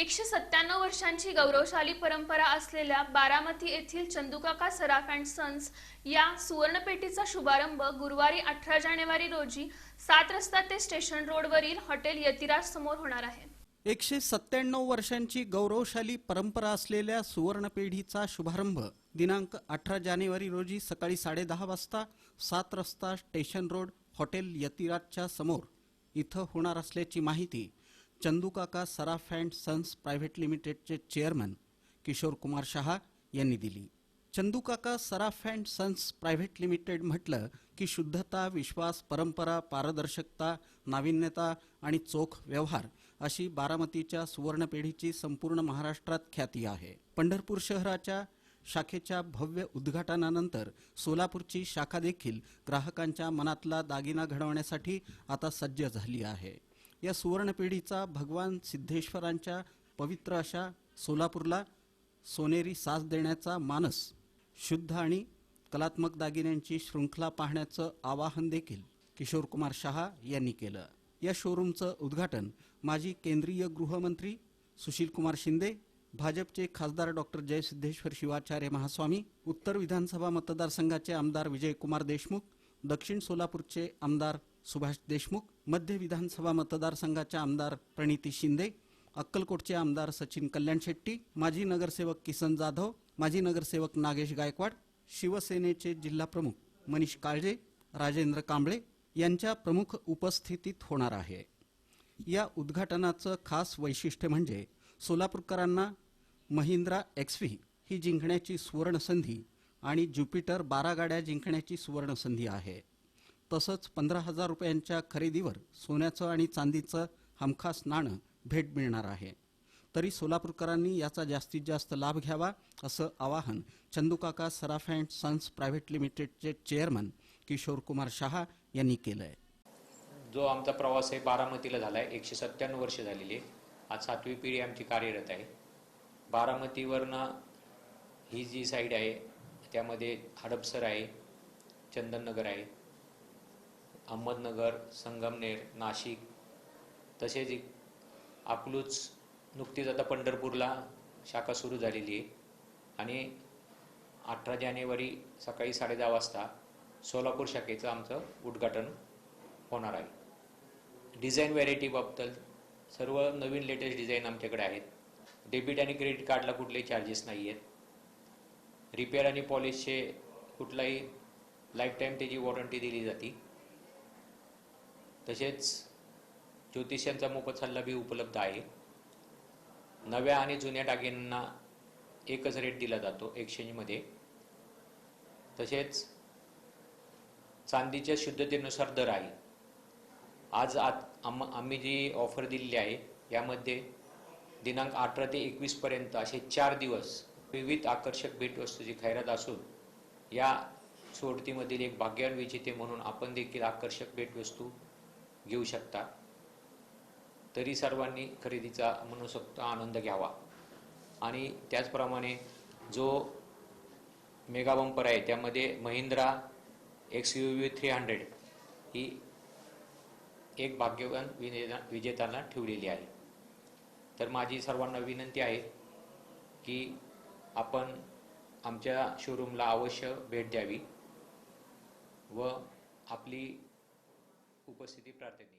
एकशे सत्त्याण्णव वर्षांची गौरवशाली परंपरा असलेल्या बारामती येथील चंदुकाका सराफ अँड सन्स या सुवर्णपेटीचा शुभारंभ गुरुवारी अठरा जानेवारी रोजी सात रस्ता ते स्टेशन रोडवरील हॉटेल यतिराज समोर होणार आहे. एकशे सत्त्याण्णव वर्षांची गौरवशाली परंपरा असलेल्या सुवर्णपेढीचा शुभारंभ दिनांक अठरा जानेवारी रोजी सकाळी साडेदहा वाजता सात रस्ता स्टेशन रोड हॉटेल यतिराजच्या समोर इथं होणार असल्याची माहिती Chandukaka Saraf and sons private लिमिटेडचे चेअरमन किशोर कुमार शहा यांनी दिली. Chandukaka Saraf and sons private limited म्हटलं की शुद्धता विश्वास परंपरा पारदर्शकता नाविन्यता आणि चोख व्यवहार अशी बारामतीच्या सुवर्णपेढीची संपूर्ण महाराष्ट्रात ख्याती आहे. पंढरपूर शहराच्या शाखेच्या भव्य उद्घाटनानंतर सोलापूरची शाखा देखील ग्राहकांच्या मनातला दागिना घडवण्यासाठी आता सज्ज झाली आहे. या सुवर्णपेढीचा भगवान सिद्धेश्वरांच्या पवित्र अशा सोलापूरला सोनेरी साथ देण्याचा मानस शुद्ध आणि कलात्मक दागिन्यांची शृंखला पाहण्याचं आवाहन देखील किशोर कुमार शहा यांनी केलं. या शोरूमचं उद्घाटन माजी केंद्रीय गृहमंत्री सुशील कुमार शिंदे भाजपचे खासदार डॉक्टर जयसिद्धेश्वर शिवाचार्य महास्वामी उत्तर विधानसभा मतदारसंघाचे आमदार विजयकुमार देशमुख दक्षिण सोलापूरचे आमदार सुभाष देशमुख मध्य विधानसभा मतदारसंघाच्या आमदार प्रणिती शिंदे अक्कलकोटचे आमदार सचिन कल्याण शेट्टी माजी नगरसेवक किसन जाधव माजी नगरसेवक नागेश गायकवाड शिवसेनेचे जिल्हाप्रमुख मनीष काळजे राजेंद्र कांबळे यांच्या प्रमुख उपस्थितीत होणार आहे. या उद्घाटनाचं खास वैशिष्ट्य म्हणजे सोलापूरकरांना महिंद्रा एक्सव्ही ही जिंकण्याची सुवर्णसंधी आणि ज्युपिटर बारा गाड्या जिंकण्याची सुवर्णसंधी आहे. तसंच पंधरा हजार रुपयांच्या खरेदीवर सोन्याचं आणि चांदीचं हमखास नाणं भेट मिळणार आहे. तरी सोलापूरकरांनी याचा जास्तीत जास्त लाभ घ्यावा असं आवाहन Chandukaka Saraf and sons private लिमिटेडचे चेअरमन किशोर कुमार शहा यांनी केलं आहे जो आमचा प्रवास आहे बारामतीला झाला आहे एकशे सत्त्याण्णव वर्ष झालेली आहे. आज सातवी पिढी आमची कार्यरत आहे. बारामतीवरनं ही जी साईड आहे त्यामध्ये हडपसर आहे चंदननगर आहे. अहमदनगर संगमनेर नाशिक तसेच एक अकलूज नुकतीच आता पंढरपूरला शाखा सुरू झालेली आहे. आणि अठरा जानेवारी सकाळी साडेदहा वाजता सोलापूर शाखेचं आमचं उद्घाटन होणार आहे. डिझाईन व्हॅरायटीबाबत सर्व नवीन लेटेस्ट डिझाईन आमच्याकडे आहेत. डेबिट आणि क्रेडिट कार्डला कुठलेही चार्जेस नाही आहेत रिपेअर आणि पॉलिशचे कुठलाही लाईफ टाईम त्याची वॉरंटी दिली जाते. तसेच ज्योतिषांचा मोफत सल्ला बी उपलब्ध आहे. नव्या आणि जुन्या दागिन्यांना एकच रेट दिला जातो एक्सचेंजमध्ये तसेच चांदीच्या शुद्धतेनुसार दर आहे. आज आत आम आम्ही जी ऑफर दिलेली आहे यामध्ये दिनांक अठरा ते एकवीसपर्यंत असे चार दिवस विविध आकर्षक भेटवस्तूची खैरात असून या सोडतीमधील एक भाग्यान विजेते म्हणून आपण देखील आकर्षक भेटवस्तू घेऊ शकता. तरी सर्वांनी खरेदीचा मनसोक्त आनंद घ्यावा. आणि त्याचप्रमाणे जो मेगा बंपर आहे त्यामध्ये Mahindra X U V three hundred ही एक भाग्यवान विजेता विजेत्यांना ठेवलेली आहे. तर माझी सर्वांना विनंती आहे की आपण आमच्या शोरूमला अवश्य भेट द्यावी व आपली उपस्थिती प्रार्थनीय.